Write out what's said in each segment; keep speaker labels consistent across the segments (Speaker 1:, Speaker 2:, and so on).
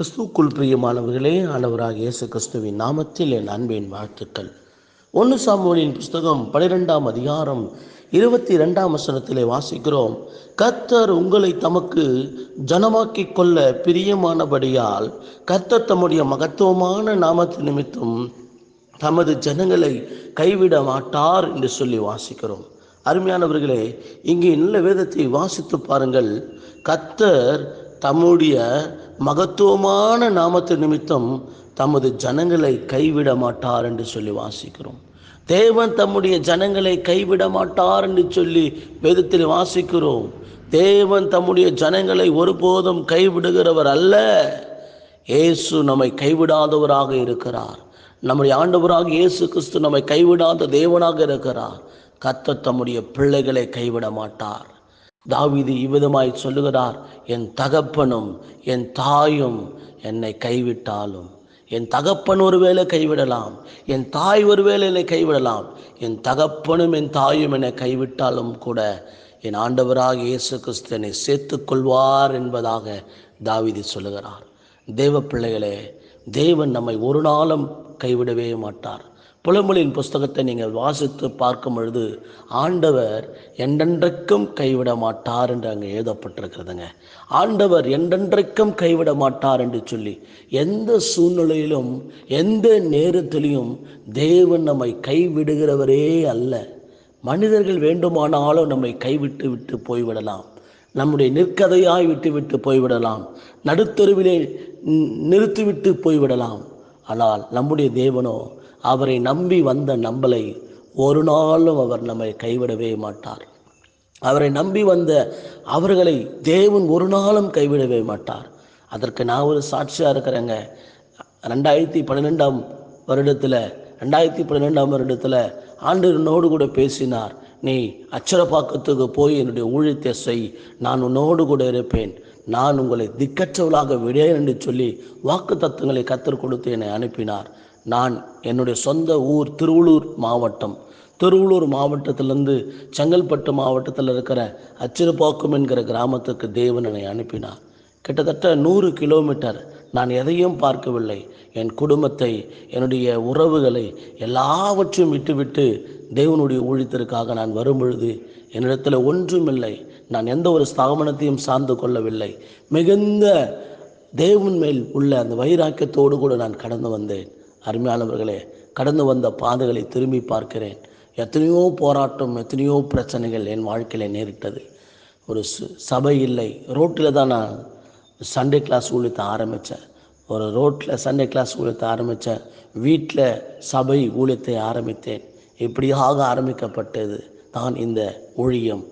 Speaker 1: கிறிஸ்துக்குள் பிரியமானவர்களே ஆண்டவராக இயேசு கிறிஸ்துவின் நாமத்தில் என் அன்பின் வாழ்த்துக்கள். ஒன்று சாமுவேலின் புஸ்தகம் பனிரெண்டாம் அதிகாரம் இருபத்தி ரெண்டாம் வசனத்திலே வாசிக்கிறோம். கர்த்தர் உங்களை தமக்கு ஜனமாக்கி கொள்ள பிரியமானபடியால் கர்த்தர் தம்முடைய மகத்துவமான நாமத்து நிமித்தம் தமது ஜனங்களை கைவிட மாட்டார் என்று சொல்லி வாசிக்கிறோம். அருமையானவர்களே இங்கே நல்ல வேதத்தை வாசித்து பாருங்கள். கர்த்தர் தம்முடைய மகத்துவமான நாமத்து நிமித்தம் தமது ஜனங்களை கைவிட மாட்டார் என்று சொல்லி வாசிக்கிறோம். தேவன் தம்முடைய ஜனங்களை கைவிட மாட்டார் என்று சொல்லி வேதத்தில் வாசிக்கிறோம். தேவன் தம்முடைய ஜனங்களை ஒருபோதும் கைவிடுகிறவர் அல்ல. இயேசு நம்மை கைவிடாதவராக இருக்கிறார். நம்முடைய ஆண்டவராக இயேசு கிறிஸ்து நம்மை கைவிடாத தேவனாக இருக்கிறார். கத்த தம்முடைய பிள்ளைகளை கைவிட மாட்டார் தாவிது இவ்விதமாய் சொல்லுகிறார் என் தகப்பனும் என் தாயும் என்னை கைவிட்டாலும் என் தகப்பன் ஒருவேளை கைவிடலாம் என் தாய் ஒருவேளை என்னை கைவிடலாம் என் தகப்பனும் என் தாயும் என்னை கைவிட்டாலும் கூட என் ஆண்டவராக இயேசு கிறிஸ்தனை சேர்த்து கொள்வார் என்பதாக தாவிதி சொல்லுகிறார். தேவ பிள்ளைகளே தேவன் நம்மை ஒரு நாளும் கைவிடவே மாட்டார். புலமொழியின் புஸ்தகத்தை நீங்கள் வாசித்து பார்க்கும் பொழுது ஆண்டவர் என்றென்றைக்கும் கைவிட மாட்டார் என்று அங்கே எழுதப்பட்டிருக்கிறதுங்க. ஆண்டவர் என்றென்றைக்கும் கைவிட மாட்டார் என்று சொல்லி எந்த சூழ்நிலையிலும் எந்த நேரத்திலையும் தேவன் நம்மை கைவிடுகிறவரே அல்ல. மனிதர்கள் வேண்டுமானாலும் நம்மை கைவிட்டு விட்டு போய்விடலாம். நம்முடைய நிற்கதையாய் விட்டு விட்டு போய்விடலாம். நடுத்தருவிலே நிறுத்திவிட்டு போய்விடலாம். ஆனால் நம்முடைய தேவனோ அவரை நம்பி வந்த நம்மளை ஒரு நாளும் அவர் நம்மை கைவிடவே மாட்டார். அவரை நம்பி வந்த அவர்களை தேவன் ஒரு நாளும் கைவிடவே மாட்டார். அதற்கு நான் ஒரு சாட்சியாக இருக்கிறேங்க. ரெண்டாயிரத்தி பன்னிரெண்டாம் வருடத்தில் ரெண்டாயிரத்தி பன்னிரெண்டாம் வருடத்தில் ஆண்டவனோடு கூட பேசினார். நீ அச்சரப்பாக்கத்துக்கு போய் என்னுடைய ஊழியத்தை செய். நான் உன்னோடு கூட இருப்பேன். நான் உங்களை திக்கற்றவளாக விடேன் என்று சொல்லி வாக்கு தத்துவங்களை கத்தர் கொடுத்து என்னை அனுப்பினார். நான் என்னுடைய சொந்த ஊர் திருவள்ளூர் மாவட்டம். திருவள்ளூர் மாவட்டத்திலேருந்து செங்கல்பட்டு மாவட்டத்தில் இருக்கிற அச்சிறுபாக்கம் என்கிற கிராமத்துக்கு தேவன் என்னை அனுப்பினார். கிட்டத்தட்ட நூறு கிலோமீட்டர் நான் எதையும் பார்க்கவில்லை. என் குடும்பத்தை என்னுடைய உறவுகளை எல்லாவற்றையும் விட்டுவிட்டு தேவனுடைய ஊழியத்திற்காக நான் வரும்பொழுது என்னிடத்தில் என்னிடத்தில் ஒன்றுமில்லை. நான் எந்த ஒரு ஸ்தாபனத்தையும் சார்ந்து கொள்ளவில்லை. மிகுந்த தேவன் மேல் உள்ள அந்த வைராக்கியத்தோடு கூட நான் கடந்து வந்தேன். அருமையானவர்களே கடந்து வந்த பாதைகளை திரும்பி பார்க்கிறேன். எத்தனையோ போராட்டம் எத்தனையோ பிரச்சனைகள் என் வாழ்க்கையில் நேரிட்டது. ஒரு சபை இல்லை. ரோட்டில் தான் நான் சண்டே கிளாஸ் ஊழியத்தை ஆரம்பித்தேன். ஒரு ரோட்டில் சண்டே கிளாஸ் ஊழியத்தை ஆரம்பித்தேன். வீட்டில் சபை ஊழியத்தை ஆரம்பித்தேன். இப்படியாக ஆரம்பிக்கப்பட்டது தான் இந்த ஊழியம்.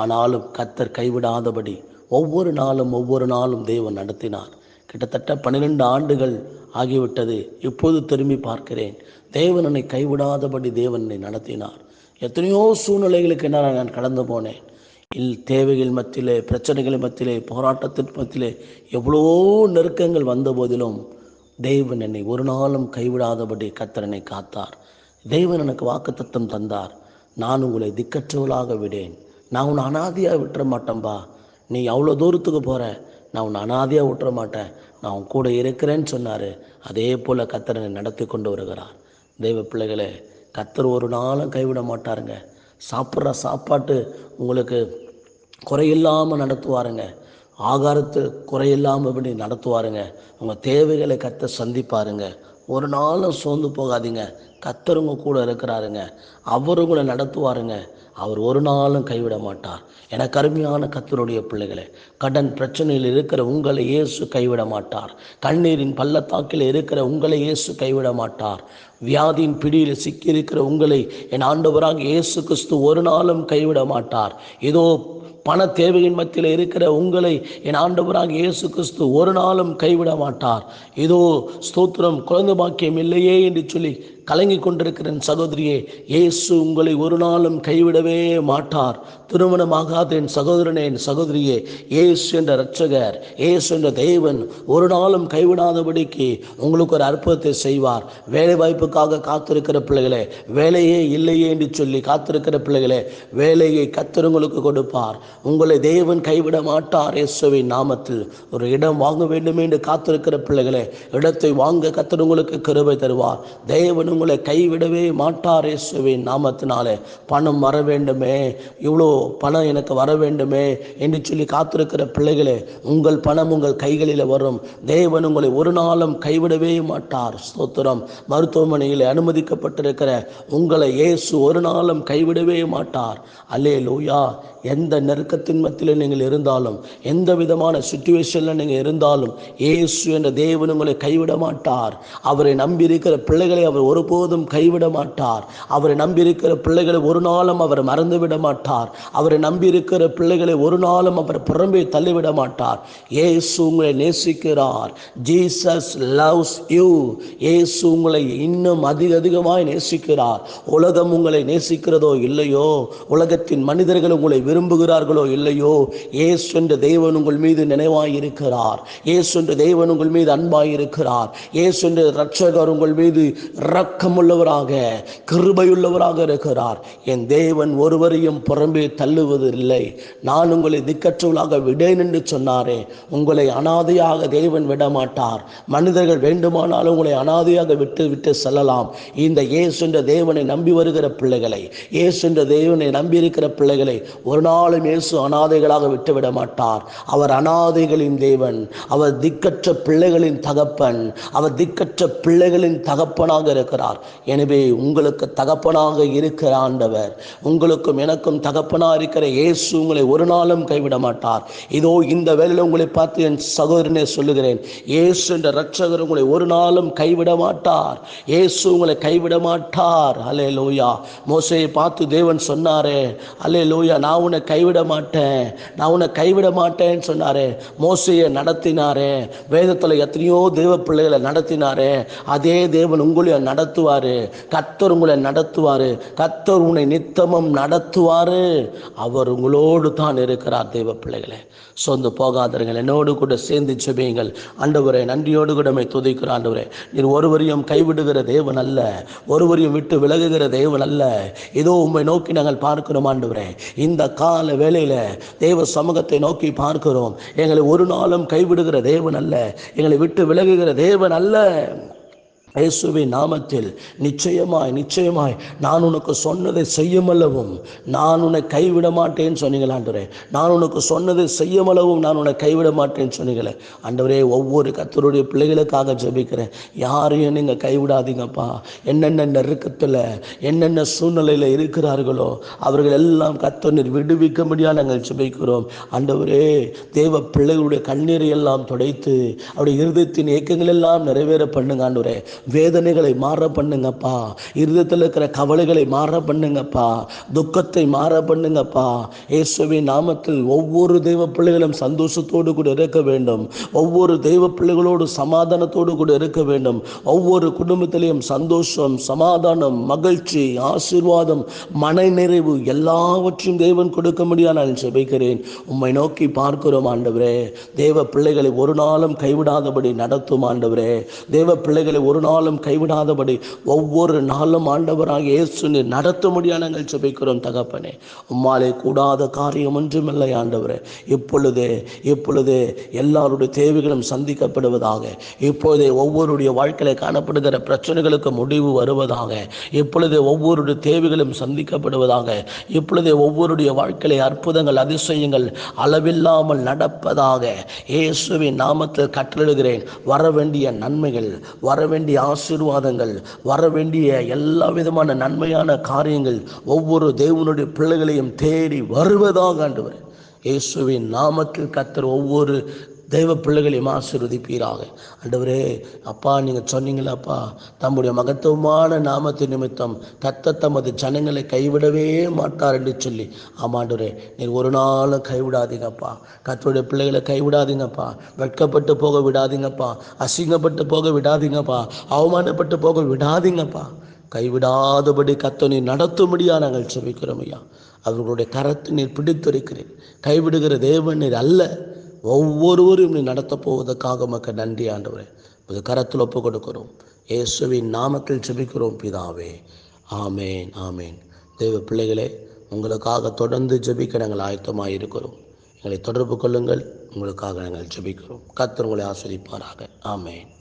Speaker 1: ஆனாலும் கத்தர் கைவிடாதபடி ஒவ்வொரு நாளும் ஒவ்வொரு நாளும் தேவன் நடத்தினார். கிட்டத்தட்ட பன்னிரெண்டு ஆண்டுகள் ஆகிவிட்டது. இப்போது திரும்பி பார்க்கிறேன். தேவன் என்னை கைவிடாதபடி தேவன் என்னை நடத்தினார். எத்தனையோ சூழ்நிலைகளுக்கு என்ன நான் கடந்து போனேன். இல் தேவைகள் மத்தியிலே பிரச்சனைகள் மத்தியிலே போராட்டத்தின் மத்தியிலே எவ்வளோ நெருக்கங்கள் வந்த போதிலும் தேவன் என்னை ஒரு நாளும் கைவிடாதபடி கத்தரனை காத்தார். தேவன் எனக்கு வாக்குத்தத்தம் தந்தார். நான் உங்களை திக்கற்றவளாக விடேன். நான் உன்னை அனாதியாக விட்டுற மாட்டேன்பா. நீ அவ்வளோ தூரத்துக்கு போகிற நான் உன்னை அனாதியாக விட்டுற மாட்டேன். நான் உன் கூட இருக்கிறேன்னு சொன்னார். அதே போல் கத்தரனை நடத்தி கொண்டு வருகிறார். தெய்வ பிள்ளைகளே கத்தர் ஒரு நாளும் கைவிட மாட்டாருங்க. சாப்பிட்ற சாப்பாட்டு உங்களுக்கு குறையில்லாமல் நடத்துவாருங்க. ஆகாரத்து குறையில்லாமல் இப்படி நடத்துவாருங்க. உங்கள் தேவைகளை கத்த சந்திப்பாருங்க. ஒரு நாளும் சோர்ந்து போகாதீங்க. கத்தருங்க கூட இருக்கிறாருங்க. அவரும் கூட நடத்துவாருங்க. அவர் ஒரு நாளும் கைவிட மாட்டார். என கருமையான கத்தருடைய பிள்ளைகளே கடன் பிரச்சனையில் இருக்கிற உங்களை இயேசு கைவிட மாட்டார். கண்ணீரின் பள்ளத்தாக்கில் இருக்கிற உங்களை இயேசு கைவிட மாட்டார். வியாதியின் பிடியில் சிக்கியிருக்கிற உங்களை என் ஆண்டவராக இயேசு கிறிஸ்து ஒரு நாளும் கைவிட மாட்டார். இதோ பண தேவையின் மத்தியில் இருக்கிற உங்களை என் ஆண்டவராக இயேசு கிறிஸ்து ஒரு நாளும் கைவிட மாட்டார். இதோ ஸ்தோத்திரம் குழந்தை பாக்கியம் இல்லையே என்று சொல்லி கலங்கி கொண்டிருக்கிறேன் சகோதரியே. இயேசு உங்களை ஒரு நாளும் கைவிடவே மாட்டார். திருமணமாகாத என் சகோதரனே என் சகோதரியே. இயேசு என்ற இரட்சகர் இயேசு என்ற தேவன் ஒரு நாளும் கைவிடாதபடிக்கு உங்களுக்கு ஒரு அற்புதத்தை செய்வார். வேலை வாய்ப்புக்காக காத்திருக்கிற பிள்ளைகளே வேலையே இல்லையே என்று சொல்லி காத்திருக்கிற பிள்ளைகளே வேலையை கத்திரங்களுக்கு கொடுப்பார். உங்களை தேவன் கைவிட மாட்டார் இயேசுவின் நாமத்தில். ஒரு இடம் வாங்க வேண்டும் என்று காத்திருக்கிற பிள்ளைகளே இடத்தை வாங்க கத்திரங்களுக்கு கருவை தருவார். தேவன் உங்களை கைவிடவே மாட்டார் இயேசுவின் நாமத்தினாலே. பணம் வர வேண்டுமே. இவ்வளோ பணம் எனக்கு வர வேண்டுமே என்று சொல்லி காத்திருக்கிற பிள்ளைகளே உங்கள் பணம் உங்கள் கைகளில் வரும். தேவன் உங்களை ஒரு நாளும் கைவிடவே மாட்டார். ஸ்தோத்திரம். மருத்துவமனையில் அனுமதிக்கப்பட்டிருக்கிற உங்களை இயேசு ஒரு நாளும் கைவிடவே மாட்டார். அல்லே லூயா எந்த நெருக்கத்தின் மத்தியில் நீங்கள் இருந்தாலும் எந்த விதமான சுச்சுவேஷனில் நீங்கள் இருந்தாலும் ஏசு என்ற தேவன் உங்களை கைவிட மாட்டார். அவரை நம்பியிருக்கிற பிள்ளைகளை அவர் ஒருபோதும் கைவிட மாட்டார். அவரை நம்பியிருக்கிற பிள்ளைகளை ஒரு நாளும் அவர் மறந்துவிட மாட்டார். அவரை நம்பியிருக்கிற பிள்ளைகளை ஒரு நாளும் அவர் புறம்பே தள்ளிவிட மாட்டார். ஏசு உங்களை நேசிக்கிறார். ஜீசஸ் லவ்ஸ் யூ ஏசு உங்களை இன்னும் அதிக அதிகமாய் நேசிக்கிறார். உலகம் உங்களை நேசிக்கிறதோ இல்லையோ? உலகத்தின் மனிதர்கள் உங்களை விரும்புகிறார்களோ இல்லையோ ஏசு என்ற தேவன் உங்கள் மீது நினைவாயிருக்கிறார். இருக்கிறார் என்ற தேவன் உங்கள் மீது அன்பாயிருக்கிறார். ஏசு என்ற ரட்சகர் உங்கள் மீது இரக்கமுள்ளவராக கிருபையுள்ளவராக இருக்கிறார். என் தேவன் ஒருவரையும் புறம்பே தள்ளுவதில்லை. நான் உங்களை திக்கற்றவளாக விடேன் என்று சொன்னாரே. உங்களை அனாதையாக தேவன் விடமாட்டார். மனிதர்கள் வேண்டுமானாலும் உங்களை அனாதையாக விட்டு விட்டு செல்லலாம். இந்த ஏசு என்ற தேவனை நம்பி வருகிற பிள்ளைகளை ஏசு என்ற தேவனை நம்பி இருக்கிற பிள்ளைகளை ஒரு நாளும் இயேசு அனாதைகளாக விட்டுவிட மாட்டார். அவர் அனாதைகளின் தேவன் அவர் திக்கற்ற பிள்ளைகளின் தகப்பன் அவர் திக்கற்ற பிள்ளைகளின் தகப்பனாக இருக்கிறார். எனவே உங்களுக்கு தகப்பனாக இருக்கிற ஆண்டவர் உங்களுக்கும் எனக்கும் தகப்பனாக இருக்கிற இயேசு உங்களை ஒரு நாளும் கைவிட மாட்டார். இதோ இந்த வேலையில் உங்களை பார்த்து என் சகோதரனே சொல்லுகிறேன் இயேசு என்ற ரட்சகர் உங்களை ஒரு நாளும் கைவிட மாட்டார். இயேசு உங்களை கைவிட மாட்டார். அலே லோயா மோசையை பார்த்து தேவன் சொன்னாரே அலே லோயா நான் உன்னை கைவிட மாட்டேன். நான் உன்னை கைவிட மாட்டேன்னு சொன்னாரே. மோசையை நடத்தினாரே. வேதத்தில் எத்தனையோ தேவ பிள்ளைகளை நடத்தினார். அதே தேவன் உங்களையும் நடத்துவார். கத்தர் உங்களை நடத்துவார். கத்தர் உன்னை நித்தமும் நடத்துவார். அவர் உங்களோடு தான் இருக்கிறார் தேவ பிள்ளைகளை. சொந்து போகாதீர்கள். என்னோடு கூட சேர்ந்து செபியுங்கள் ஆண்டவரே நன்றியோடு கூட மை துதிக்கிற ஆண்டவரே. நீர் ஒருவரையும் கைவிடுகிற தேவன் அல்ல. ஒருவரையும் விட்டு விலகுகிற தேவன் அல்ல. ஏதோ உண்மை நோக்கி நாங்கள் பார்க்கிறோம் ஆண்டவரே. இந்த கால வேளையில் தேவ சமூகத்தை நோக்கி பார்க்கிறோம். எங்களை ஒரு நாளும் கைவிடுகிற தேவன் அல்ல. எங்களை விட்டு விலகுகிற தேவன் அல்ல. இயேசுவின் நாமத்தில் நிச்சயமாய் நிச்சயமாய் நான் உனக்கு சொன்னதை செய்யுமளவும் நான் உன்னை கைவிட மாட்டேன்னு சொன்னீங்களாண்டவரே நான் உனக்கு சொன்னதை செய்யுமளவும் நான் உன்னை கைவிட மாட்டேன்னு சொன்னீங்களே. ஆண்டவரே ஒவ்வொரு கத்தருடைய பிள்ளைகளுக்காக ஜெபிக்கிறேன். யாரையும் நீங்கள் கைவிடாதீங்கப்பா. என்னென்ன நெருக்கத்தில் என்னென்ன சூழ்நிலையில் இருக்கிறார்களோ அவர்கள் எல்லாம் கத்தர் விடுவிக்க முடியாது நாங்கள் ஜெபிக்கிறோம். ஆண்டவரே தேவ பிள்ளைகளுடைய கண்ணீரை எல்லாம் துடைத்து அவருடைய இருதயத்தின் இயக்கங்கள் எல்லாம் நிறைவேற பண்ணுங்க ஆண்டவரே. வேதனைகளை மாற பண்ணுங்கப்பா. இருதயத்தில் இருக்கிற கவலைகளை மாற பண்ணுங்கப்பா. துக்கத்தை மாற பண்ணுங்கப்பா. இயேசுவின் நாமத்தில் ஒவ்வொரு தெய்வ பிள்ளைகளும் சந்தோஷத்தோடு கூட இருக்க வேண்டும். ஒவ்வொரு தெய்வ பிள்ளைகளோடு சமாதானத்தோடு கூட இருக்க வேண்டும். ஒவ்வொரு குடும்பத்திலையும் சந்தோஷம் சமாதானம் மகிழ்ச்சி ஆசீர்வாதம் மன நிறைவு எல்லாவற்றையும் தேவன் கொடுக்க முடியாது நான் செபிக்கிறேன் உம்மை நோக்கி பார்க்கிறோம் ஆண்டவரே. தேவ பிள்ளைகளை ஒரு நாளும் கைவிடாதபடி நடத்தும் ஆண்டவரே. தேவ பிள்ளைகளை ஒரு நாள் நாளும் கைவிடாதபடி ஒவ்வொரு நாளும் ஆண்டவராக இயேசு நடத்த முடியாது நாங்கள் ஜெபிக்கிறோம் தகப்பனே. உம்மாலே கூடாத காரியம் ஒன்றுமில்லை ஆண்டவரே. இப்பொழுதே இப்பொழுதே எல்லாருடைய தேவைகளும் சந்திக்கப்படுவதாக இப்பொழுதே ஒவ்வொருடைய வாழ்க்கையில காணப்படுகிற பிரச்சனைகளுக்கு முடிவு வருவதாக இப்பொழுதே ஒவ்வொருடைய தேவைகளும் சந்திக்கப்படுவதாக இப்பொழுதே ஒவ்வொருடைய வாழ்க்கையிலே அற்புதங்கள் அதிசயங்கள் அளவில்லாமல் நடப்பதாக இயேசுவின் நாமத்தில் கட்டளிடுகிறேன் வர வேண்டிய நன்மைகள் வர வேண்டிய ஆசீர்வாதங்கள் வர வேண்டிய எல்லா விதமான நன்மையான காரியங்கள் ஒவ்வொரு தேவனுடைய பிள்ளைகளையும் தேடி வருவதாக ஆண்டவர். இயேசுவின் நாமத்தில் கத்தர் ஒவ்வொரு தெய்வ பிள்ளைகளையும் ஆசீர்வதிப்பீராக ஆண்டவரே அப்பா நீங்கள் சொன்னீங்களப்பா தம்முடைய மகத்துவமான நாமத்து நிமித்தம் கத்த தமது ஜனங்களை கைவிடவே மாட்டார் என்று சொல்லி. ஆமாண்டவரே நீர் ஒரு நாளும் கைவிடாதீங்கப்பா. கத்தருடைய பிள்ளைகளை கைவிடாதீங்கப்பா. வெட்கப்பட்டு போக விடாதீங்கப்பா. அசிங்கப்பட்டு போக விடாதீங்கப்பா. அவமானப்பட்டு போக விடாதீங்கப்பா. கைவிடாதபடி கத்தனை நடத்தும்படியா நாங்கள் செபிக்கிறோம் ஐயா. அவர்களுடைய கரத்தை நீர் பிடித்திருக்கிறேன் கைவிடுகிற தேவன் நீர் அல்ல. ஒவ்வொருவரும் நீ நடத்தப் போவதற்காக மக்கள் நன்றி ஆண்டவரே. உது கரத்தில் ஒப்பு கொடுக்கிறோம். இயேசுவின் நாமத்தில் ஜெபிக்கிறோம் பிதாவே. ஆமேன் ஆமேன். தெய்வ பிள்ளைகளே உங்களுக்காக தொடர்ந்து ஜெபிக்க நாங்கள் ஆயத்தமாக இருக்கிறோம். எங்களை தொடர்பு கொள்ளுங்கள். உங்களுக்காக நாங்கள் ஜெபிக்கிறோம். கர்த்தர் உங்களை ஆஸ்வதிப்பாராக ஆமேன்.